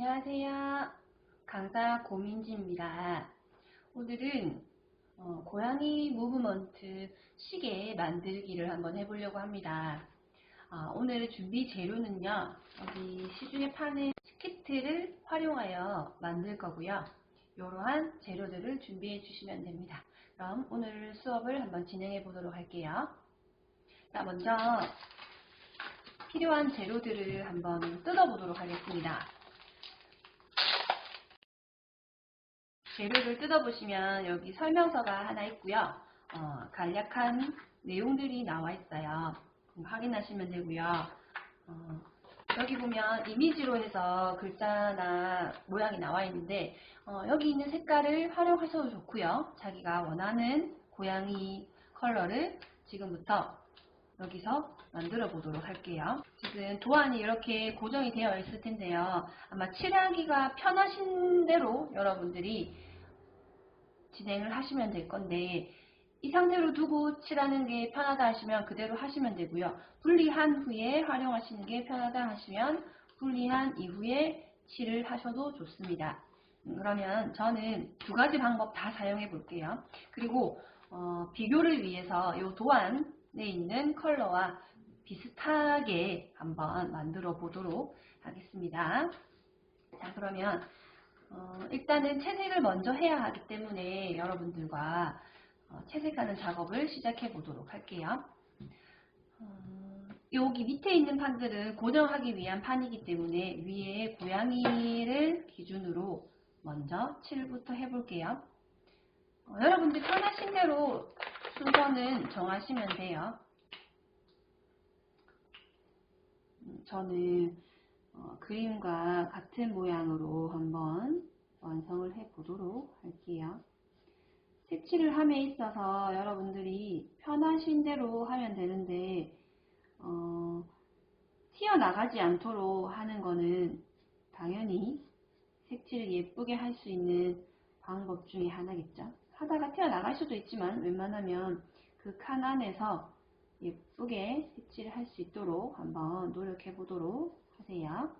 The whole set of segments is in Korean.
안녕하세요. 강사 고민지입니다. 오늘은 어, 고양이 무브먼트 시계 만들기를 한번 해보려고 합니다. 어, 오늘 준비 재료는요. 여기 시중에 파는 스키트를 활용하여 만들 거고요. 이러한 재료들을 준비해 주시면 됩니다. 그럼 오늘 수업을 한번 진행해 보도록 할게요. 자, 먼저 필요한 재료들을 한번 뜯어보도록 하겠습니다. 재료를 뜯어보시면 여기 설명서가 하나 있고요. 어, 간략한 내용들이 나와 있어요. 확인하시면 되고요. 어, 여기 보면 이미지로 해서 글자나 모양이 나와 있는데 어, 여기 있는 색깔을 활용하셔도 좋고요. 자기가 원하는 고양이 컬러를 지금부터 여기서 만들어 보도록 할게요. 지금 도안이 이렇게 고정이 되어 있을 텐데요. 아마 칠하기가 편하신 대로 여러분들이 진행을 하시면 될 건데 이 상태로 두고 칠하는 게 편하다 하시면 그대로 하시면 되고요. 분리한 후에 활용하시는 게 편하다 하시면 분리한 이후에 칠을 하셔도 좋습니다. 음, 그러면 저는 두 가지 방법 다 사용해 볼게요. 그리고 어, 비교를 위해서 이 도안에 있는 컬러와 비슷하게 한번 만들어 보도록 하겠습니다. 자 그러면 어, 일단은 채색을 먼저 해야 하기 때문에 여러분들과 어, 채색하는 작업을 시작해 보도록 할게요. 어, 여기 밑에 있는 판들은 고정하기 위한 판이기 때문에 위에 고양이를 기준으로 먼저 칠부터 해볼게요. 어, 여러분들 편하신 대로 순서는 정하시면 돼요. 음, 저는 어, 그림과 같은 모양으로 한번 완성을 해 보도록 할게요. 색칠을 함에 있어서 여러분들이 편하신 대로 하면 되는데 어, 튀어나가지 않도록 하는 거는 당연히 색칠을 예쁘게 할 수 있는 방법 중에 하나겠죠. 하다가 튀어나갈 수도 있지만 웬만하면 그 칸 안에서 예쁘게 색칠을 할 수 있도록 한번 노력해 보도록 하세요.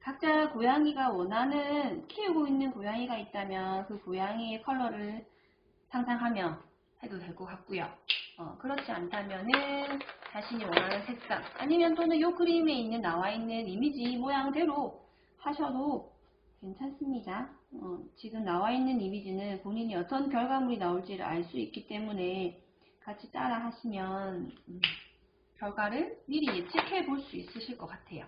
각자 고양이가 원하는 키우고 있는 고양이가 있다면 그 고양이의 컬러를 상상하며 해도 될 것 같고요. 어, 그렇지 않다면은 자신이 원하는 색상 아니면 또는 이 그림에 있는 나와 있는 이미지 모양대로 하셔도 괜찮습니다. 어, 지금 나와 있는 이미지는 본인이 어떤 결과물이 나올지를 알 수 있기 때문에 같이 따라 하시면 음, 결과를 미리 예측해 볼 수 있으실 것 같아요.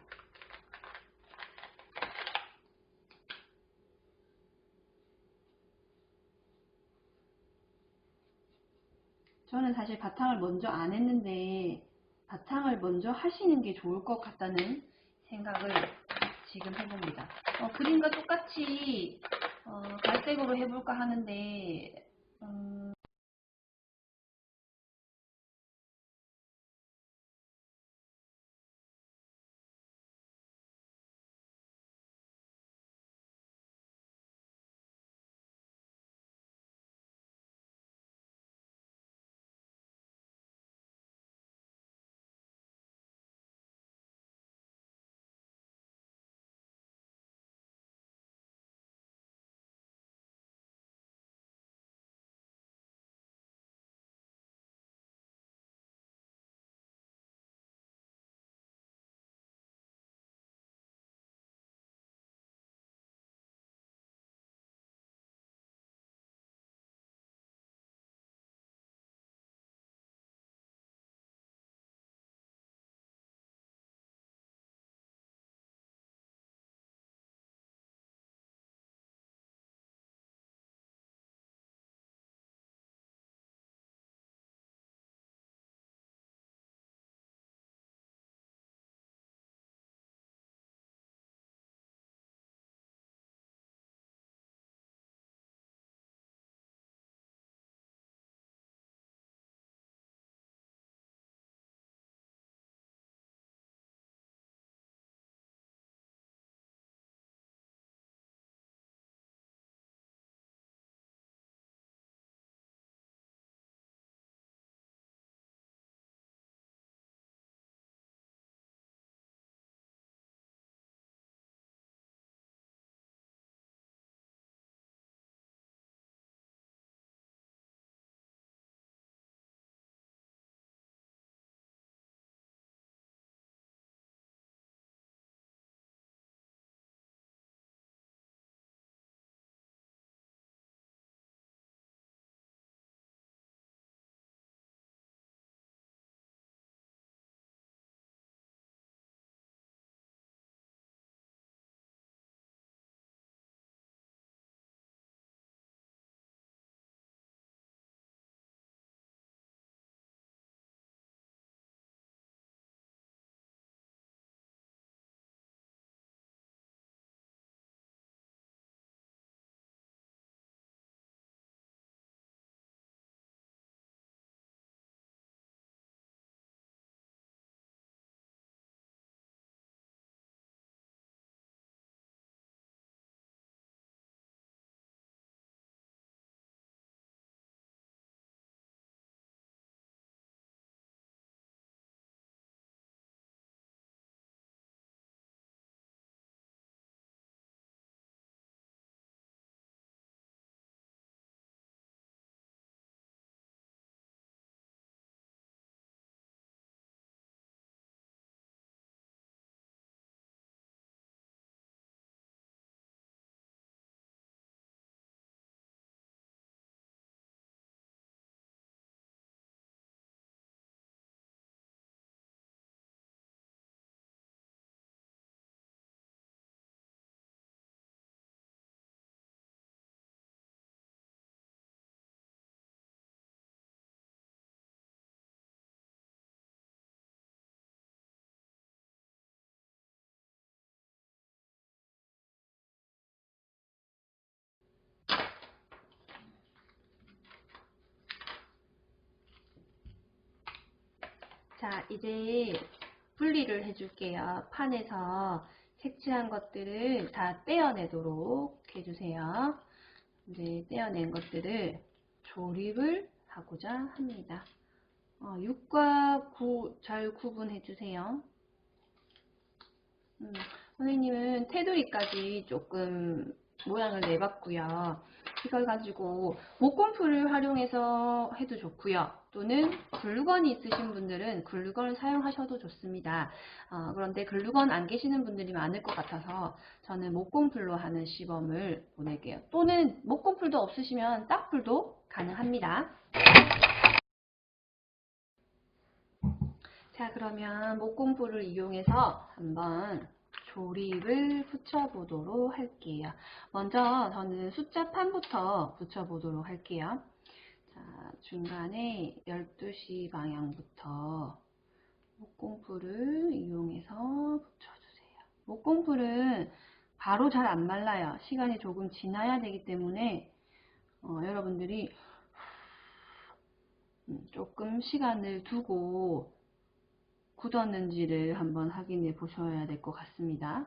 저는 사실 바탕을 먼저 안 했는데 바탕을 먼저 하시는 게 좋을 것 같다는 생각을 지금 해봅니다. 어, 그림과 똑같이 어, 갈색으로 해볼까 하는데 음, 자, 이제 분리를 해줄게요. 판에서 색칠한 것들을 다 떼어내도록 해주세요. 이제 떼어낸 것들을 조립을 하고자 합니다. 어, 6과 9 잘 구분해 주세요. 음, 선생님은 테두리까지 조금 모양을 내봤고요. 이걸 가지고 목공풀을 활용해서 해도 좋고요. 또는 글루건이 있으신 분들은 글루건을 사용하셔도 좋습니다. 어, 그런데 글루건 안 계시는 분들이 많을 것 같아서 저는 목공풀로 하는 시범을 보낼게요. 또는 목공풀도 없으시면 딱풀도 가능합니다. 자 그러면 목공풀을 이용해서 한번 조립을 붙여보도록 할게요. 먼저 저는 숫자 판부터 붙여보도록 할게요. 자, 중간에 12시 방향부터 목공풀을 이용해서 붙여주세요. 목공풀은 바로 잘 안 말라요. 시간이 조금 지나야 되기 때문에 어, 여러분들이 음, 조금 시간을 두고 굳었는지를 한번 확인해 보셔야 될 것 같습니다.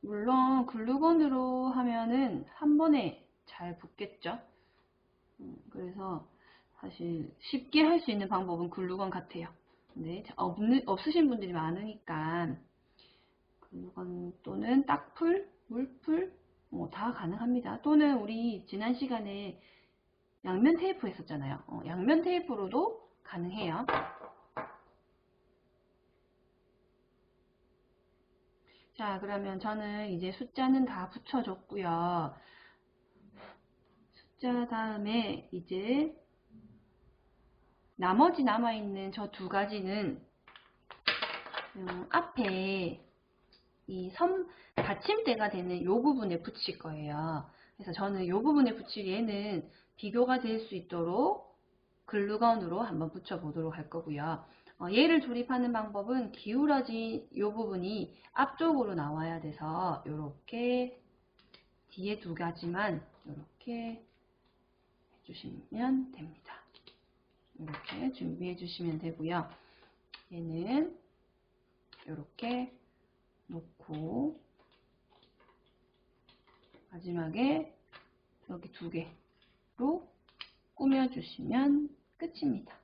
물론 글루건으로 하면은 한 번에 잘 붙겠죠. 음, 그래서 사실 쉽게 할 수 있는 방법은 글루건 같아요. 근데 없는, 없으신 분들이 많으니까 글루건 또는 딱풀, 물풀 뭐다 가능합니다. 또는 우리 지난 시간에 양면 테이프 했었잖아요. 어, 양면 테이프로도 가능해요. 자, 그러면 저는 이제 숫자는 다 붙여줬고요. 숫자 다음에 이제 나머지 남아있는 저 두 가지는 음, 앞에 이 섬, 받침대가 되는 이 부분에 붙일 거예요. 그래서 저는 이 부분에 붙일 얘는 비교가 될 수 있도록 글루건으로 한번 붙여보도록 할 거고요. 어, 얘를 조립하는 방법은 기울어진 이 부분이 앞쪽으로 나와야 돼서 이렇게 뒤에 두 가지만 이렇게 해주시면 됩니다. 이렇게 준비해 주시면 되고요. 얘는 이렇게 놓고 마지막에 여기 두 개로 꾸며주시면 끝입니다.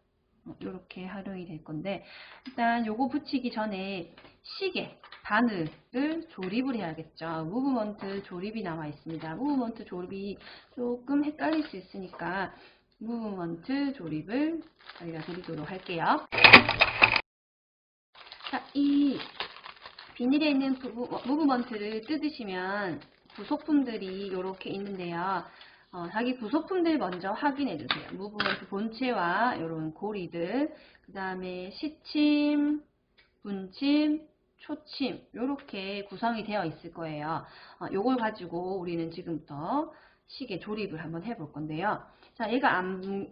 이렇게 활용이 될 건데 일단 요거 붙이기 전에 시계, 바늘을 조립을 해야겠죠. 무브먼트 조립이 남아 있습니다. 무브먼트 조립이 조금 헷갈릴 수 있으니까 무브먼트 조립을 알려드리도록 할게요. 자, 이 비닐에 있는 무브먼트를 뜯으시면 부속품들이 이렇게 있는데요. 어, 자기 부속품들 먼저 확인해 주세요. 무브먼트 본체와 이런 고리들, 그 다음에 시침, 분침, 초침 이렇게 구성이 되어 있을 거예요. 어, 요걸 가지고 우리는 지금부터 시계 조립을 한번 해볼 건데요. 자, 얘가 안,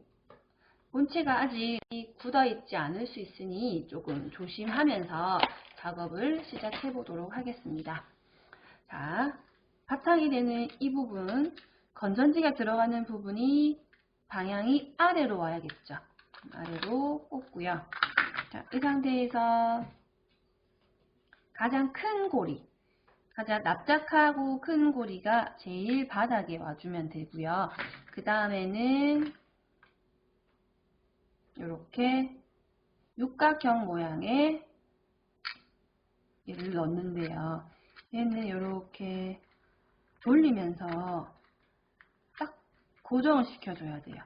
본체가 아직 굳어 있지 않을 수 있으니 조금 조심하면서 작업을 시작해 보도록 하겠습니다. 자, 바탕이 되는 이 부분 건전지가 들어가는 부분이 방향이 아래로 와야겠죠. 아래로 꽂고요. 자, 이 상태에서 가장 큰 고리, 가장 납작하고 큰 고리가 제일 바닥에 와주면 되고요. 그 다음에는 이렇게 육각형 모양의 얘를 넣는데요. 얘는 이렇게 돌리면서 고정을 시켜줘야 돼요.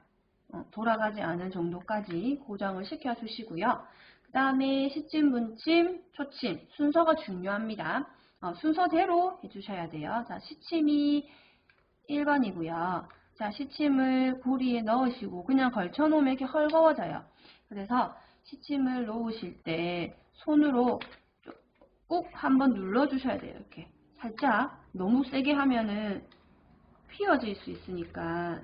어, 돌아가지 않을 정도까지 고정을 시켜주시고요. 그 다음에 시침, 분침, 초침 순서가 중요합니다. 어, 순서대로 해주셔야 돼요. 자, 시침이 1번이고요. 자, 시침을 고리에 넣으시고 그냥 걸쳐놓으면 이렇게 헐거워져요. 그래서 시침을 놓으실 때 손으로 꾹 한번 눌러주셔야 돼요. 이렇게 살짝 너무 세게 하면은 휘어질 수 있으니까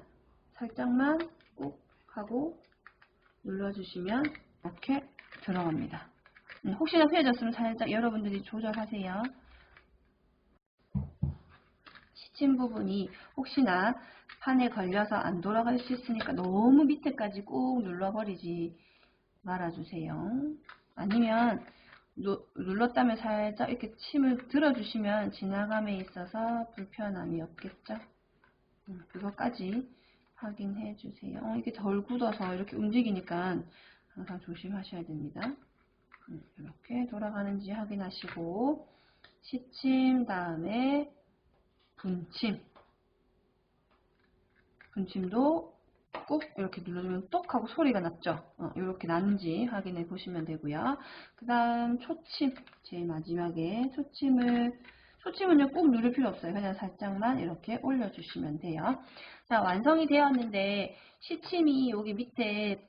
살짝만 꾹 하고 눌러주시면 이렇게 들어갑니다. 음, 혹시나 휘어졌으면 살짝 여러분들이 조절하세요. 시침 부분이 혹시나 판에 걸려서 안 돌아갈 수 있으니까 너무 밑에까지 꾹 눌러버리지 말아주세요. 아니면 누, 눌렀다면 살짝 이렇게 침을 들어주시면 지나감에 있어서 불편함이 없겠죠? 음, 그것까지 확인해 주세요. 어, 이게 덜 굳어서 이렇게 움직이니까 항상 조심하셔야 됩니다. 음, 이렇게 돌아가는지 확인하시고 시침 다음에 분침 분침도 꾹 이렇게 눌러주면 똑 하고 소리가 났죠. 어, 이렇게 나는지 확인해 보시면 되고요. 그 다음 초침 제일 마지막에 초침을 초침은요 꾹 누를 필요 없어요. 그냥 살짝만 이렇게 올려주시면 돼요. 자 완성이 되었는데 시침이 여기 밑에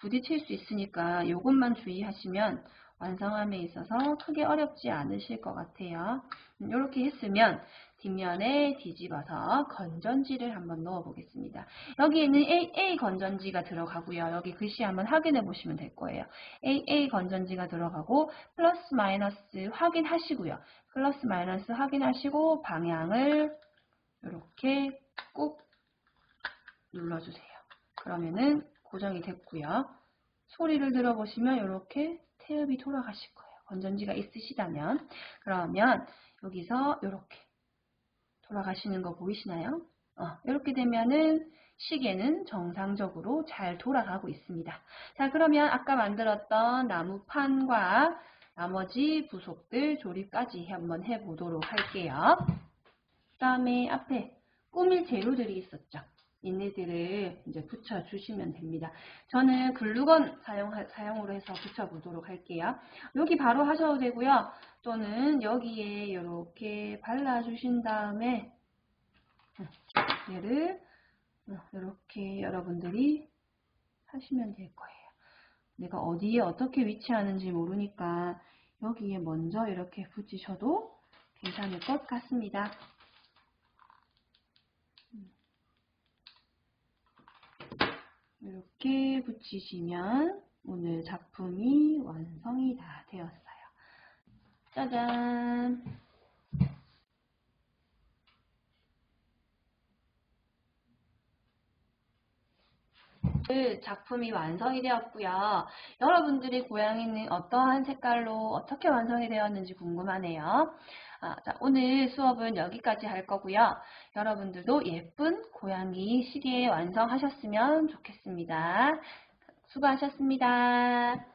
부딪힐 수 있으니까 이것만 주의하시면 완성함에 있어서 크게 어렵지 않으실 것 같아요. 이렇게 했으면 뒷면에 뒤집어서 건전지를 한번 넣어 보겠습니다. 여기에는 AA 건전지가 들어가고요. 여기 글씨 한번 확인해 보시면 될 거예요. AA 건전지가 들어가고 플러스 마이너스 확인하시고요. 플러스 마이너스 확인하시고 방향을 이렇게 꾹 눌러주세요. 그러면은 고정이 됐고요. 소리를 들어보시면 이렇게 태엽이 돌아가실 거예요. 건전지가 있으시다면 그러면 여기서 이렇게 돌아가시는 거 보이시나요? 어, 이렇게 되면은 시계는 정상적으로 잘 돌아가고 있습니다. 자 그러면 아까 만들었던 나무판과 나머지 부속들 조립까지 한번 해보도록 할게요. 그 다음에 앞에 꾸밀 재료들이 있었죠. 얘네들을 이제 붙여주시면 됩니다. 저는 글루건 사용, 사용으로 해서 붙여보도록 할게요. 여기 바로 하셔도 되고요. 또는 여기에 이렇게 발라주신 다음에 얘를 이렇게 여러분들이 하시면 될 거예요. 내가 어디에 어떻게 위치하는지 모르니까 여기에 먼저 이렇게 붙이셔도 괜찮을 것 같습니다. 이렇게 붙이시면 오늘 작품이 완성이 다 되었어요. 짜잔! 그 작품이 완성이 되었고요. 여러분들이 고양이는 어떠한 색깔로 어떻게 완성이 되었는지 궁금하네요. 아, 자, 오늘 수업은 여기까지 할 거고요. 여러분들도 예쁜 고양이 시계 완성하셨으면 좋겠습니다. 수고하셨습니다.